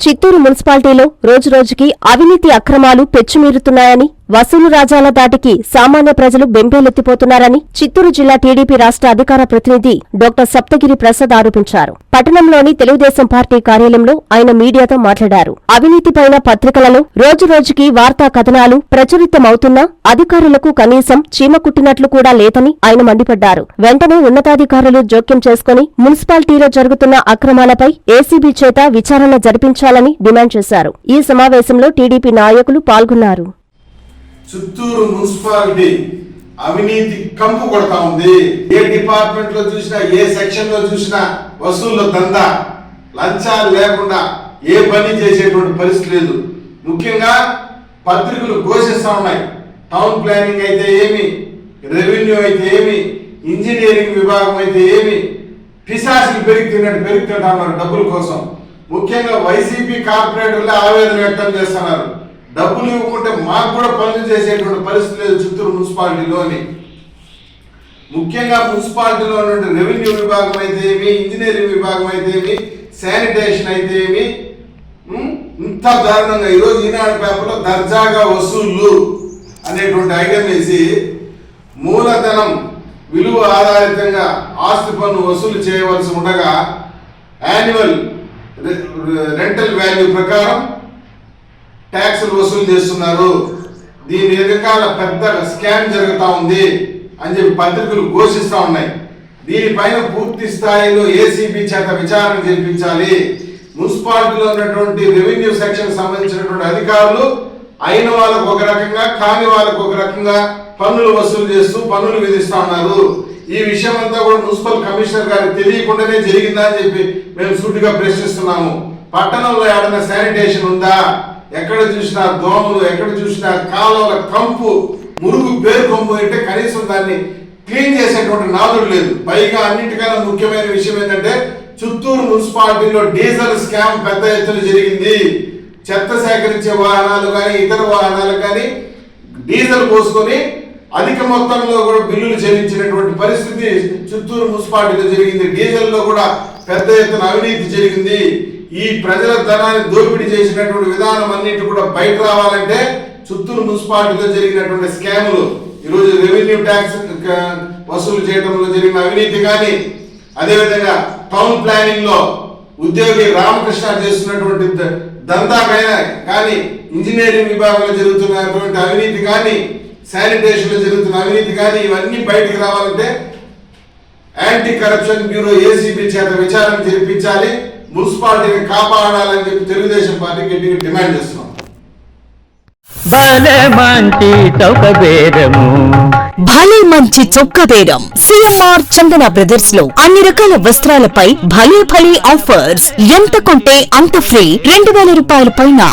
చిత్తూరు మున్సిపాలిటీలో రోజురోజుకి అవినీతి అక్రమాలు పెచ్చుమీరుతున్నాయని వసూలు రాజాల దాటికి సామాన్య ప్రజలు బెంబేలెత్తిపోతున్నారని చిత్తూరు జిల్లా టీడీపీ రాష్ట్ర అధికార ప్రతినిధి డాక్టర్ సప్తగిరి ప్రసాద్ ఆరోపించారు. పట్టణంలోని తెలుగుదేశం పార్టీ కార్యాలయంలో ఆయన మీడియాతో మాట్లాడారు. అవినీతిపైన పత్రికలలో రోజురోజుకి వార్తా కథనాలు ప్రచురితమవుతున్నా అధికారులకు కనీసం చీమ కుట్టినట్లు కూడా లేదని ఆయన మండిపడ్డారు. వెంటనే ఉన్నతాధికారులు జోక్యం చేసుకుని మున్సిపాలిటీలో జరుగుతున్న అక్రమాలపై ఏసీబీ చేత విచారణ జరిపించాలని డిమాండ్ చేశారు. ఈ సమావేశంలో టీడీపీ నాయకులు పాల్గొన్నారు. చిత్తూరు మున్సిపాలిటీ అవినీతి కంపు కొడతా ఉంది. ఏ డిపార్ట్మెంట్లో చూసినా ఏ సెక్షన్లో చూసినా వసూళ్ళ దందా లంచాలు లేకుండా ఏ పని చేసేటువంటి పరిస్థితి లేదు. ముఖ్యంగా పత్రికలు ఘోషిస్తా ఉన్నాయి. టౌన్ ప్లానింగ్ అయితే ఏమి రెవెన్యూ అయితే ఏమి ఇంజనీరింగ్ విభాగం అయితే ఏమి పిశాసులు పెరుగుతున్నట్టు పెరుగుతుంటా ఉన్నారు డబ్బుల కోసం. ముఖ్యంగా వైసీపీ కార్పొరేటర్లే ఆవేదన వ్యక్తం చేస్తున్నారు. డబ్బులు ఇవ్వకుంటే మాకు కూడా పనులు చేసేటువంటి పరిస్థితి లేదు చిత్తూరు మున్సిపాలిటీలో అని. ముఖ్యంగా మున్సిపాలిటీలో ఉన్నటువంటి రెవెన్యూ విభాగం అయితే ఏమి ఇంజనీరింగ్ విభాగం అయితే ఏమి శానిటేషన్ అయితే ఏమి ఇంత దారుణంగా ఈరోజు ఈనాడు పేపర్లో దర్జాగా వసూళ్ళు అనేటువంటి ఐటమ్ వేసి మూలధనం విలువ ఆధారితంగా ఆస్తి పన్ను వసూలు చేయవలసి ఉండగా యాన్యువల్ రెంటల్ వాల్యూ ప్రకారం ట్యాక్సులు వసూలు చేస్తున్నారు. దీని వెనకాల పెద్ద స్కామ్ జరుగుతూ ఉంది అని చెప్పి పత్రికలు ఘోషిస్తూ ఉన్నాయి. దీనిపైన పూర్తి స్థాయిలో ఏసీబీ చేత విచారణ జరిపించాలి మున్సిపాలిటీలో ఉన్నటువంటి రెవెన్యూ సెక్షన్ సంబంధించినటువంటి అధికారులు అయిన వాళ్ళకు ఒక రకంగా కాని వాళ్ళకు ఒక రకంగా పన్నులు వసూలు చేస్తూ పన్నులు విధిస్తా ఉన్నారు. ఈ విషయం అంతా కూడా మున్సిపల్ కమిషనర్ గారికి తెలియకుండానే జరిగిందా అని చెప్పి మేము సూటిగా ప్రశ్నిస్తున్నాము. పట్టణంలో ఏడైనా శానిటేషన్ ఉందా? ఎక్కడ చూసినా దోమలు ఎక్కడ చూసినా కాలువల కంపు మురుగు పేరుకొంపు అంటే కనీసం దాన్ని క్లీన్ చేసేటువంటి నాదుడు లేదు. పైగా అన్నిటికన్నా ముఖ్యమైన విషయం ఏంటంటే చిత్తూరు మున్సిపాలిటీలో డీజిల్ స్కామ్ పెద్ద ఎత్తున జరిగింది. చెత్త సేకరించే వాహనాలు కానీ ఇతర వాహనాలు కానీ డీజిల్ పోసుకొని అధిక మొత్తంలో కూడా బిల్లులు చెల్లించినటువంటి పరిస్థితి చిత్తూరు మున్సిపాలిటీలో జరిగింది. డీజిల్లో కూడా పెద్ద ఎత్తున అవినీతి జరిగింది. ఈ ప్రజల ధనాన్ని దోపిడీ చేసినటువంటి విధానం అన్నిటి కూడా బయట రావాలంటే చిత్తూరు మున్సిపాలిటీలో జరిగినటువంటి స్కాములు ఈరోజు రెవెన్యూ ట్యాక్స్ వసూలు చేయడంలో జరిగిన అవినీతి కానీ అదేవిధంగా టౌన్ ప్లానింగ్లో ఉద్యోగి రామకృష్ణ చేస్తున్నటువంటి ద- కానీ ఇంజనీరింగ్ విభాగంలో జరుగుతున్నటువంటి అవినీతి కానీ శానిటేషన్లో జరుగుతున్న అవినీతి కానీ ఇవన్నీ బయటకు రావాలంటే యాంటీ కరప్షన్ బ్యూరో ఏసీబీ చేత విచారణ జరిపించాలి. మున్సిపాలిటీని కాపాడాలని చెప్పి తెలుగుదేశం పార్టీ గట్టిగా డిమాండ్ చేస్తున్నాం. భలే మంచి చౌక బేరము. భలే మంచి చొక్క బేరం. సిఎంఆర్ చందన బ్రదర్స్లో అన్ని రకాల వస్త్రాలపై భలే భలే ఆఫర్స్. ఎంత కొంటే అంత ఫ్రీ. రెండు వేల రూపాయల పైన.